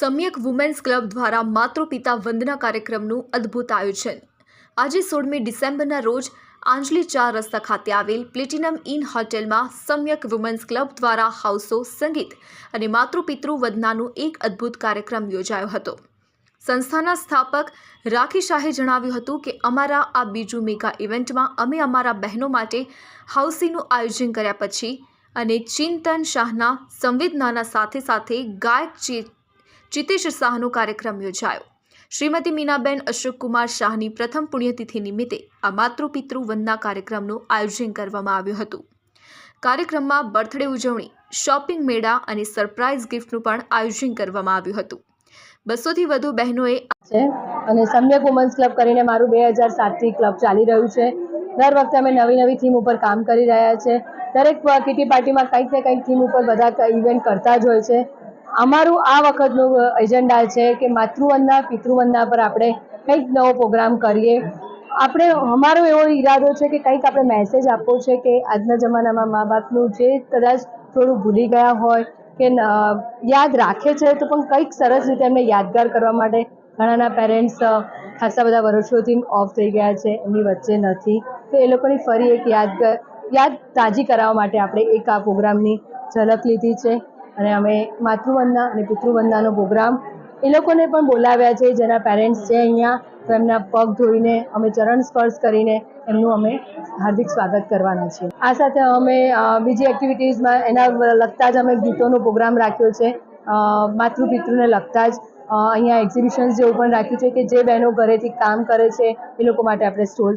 સમ્યક women's club દ્વારા માતૃપિતા વંદના કાર્યક્રમનું અદ્ભુત આયોજન. આજે સોળમી ડિસેમ્બરના રોજ આંજલી ચાર રસ્તા ખાતે આવેલ પ્લેટિનમ ઇન હોટેલમાં સમ્યક વુમેન્સ ક્લબ દ્વારા હાઉસો સંગીત અને માતૃપિતૃ વંદનાનું એક અદ્ભુત કાર્યક્રમ યોજાયો હતો. સંસ્થાના સ્થાપક રાખી શાહે જણાવ્યું હતું કે, અમારા આ બીજું મેગા ઇવેન્ટમાં અમે અમારા બહેનો માટે હાઉસીનું આયોજન કર્યા પછી અને ચિંતન શાહના સંવેદનાના સાથે સાથે ગાયક ચિતેશ શાહનો કાર્યક્રમ યોજાયો. શ્રીમતી મીનાબેન અશોકકુમાર શાહની પ્રથમ પુણ્યતિથિ નિમિત્તે આ માતૃપિતૃ વંદના કાર્યક્રમનું આયોજન કરવામાં આવ્યું હતું. કાર્યક્રમમાં બર્થડે ઉજવણી, શોપિંગ મેળા અને સરપ્રાઇઝ ગિફ્ટનું પણ આયોજન કરવામાં આવ્યું હતું. બસોથી વધુ બહેનોએ છે અને સમ્યક વુમન્સ ક્લબ કરીને મારું બે હજાર સાતથી ક્લબ ચાલી રહ્યું છે. દર વખતે અમે નવી નવી થીમ ઉપર કામ કરી રહ્યા છે. દરેક કિટી પાર્ટીમાં કંઈક ને કંઈક થીમ ઉપર બધા ઇવેન્ટ કરતા જ હોય છે. અમારું આ વખતનું એજન્ડા છે કે માતૃવંદના, પિતૃવંદના પર આપણે કંઈક નવો પ્રોગ્રામ કરીએ. આપણે, અમારો એવો ઈરાદો છે કે કંઈક આપણે મેસેજ આપવો છે કે આજના જમાનામાં મા બાપનું જે કદાચ થોડું ભૂલી ગયા હોય કે યાદ રાખે છે તો પણ કંઈક સરસ રીતે એમને યાદગાર કરવા માટે ઘણાના પેરેન્ટ્સ ખાસા બધા વર્ષોથી ઓફ થઈ ગયા છે, એમની વચ્ચે નથી. તો એ લોકોની ફરી એક યાદગાર, યાદ તાજી કરાવવા માટે આપણે એક આ પ્રોગ્રામની ઝલક લીધી છે. અને અમે માતૃવંદના અને પિતૃવંદનાનો પ્રોગ્રામ એ લોકોને પણ બોલાવ્યા છે, જેના પેરેન્ટ્સ છે અહીંયા, તો એમના પગ ધોઈને અમે ચરણ સ્પર્શ કરીને એમનું અમે હાર્દિક સ્વાગત કરવાના છીએ. આ સાથે અમે બીજી એક્ટિવિટીઝમાં એના લગતા જ અમે ગીતોનો પ્રોગ્રામ રાખ્યો છે. માતૃ માતૃપિતૃને લગતા જ અહીંયા એક્ઝિબિશન્સ જેવું પણ રાખ્યું છે કે જે બહેનો ઘરેથી કામ કરે છે એ લોકો માટે આપણે સ્ટોલ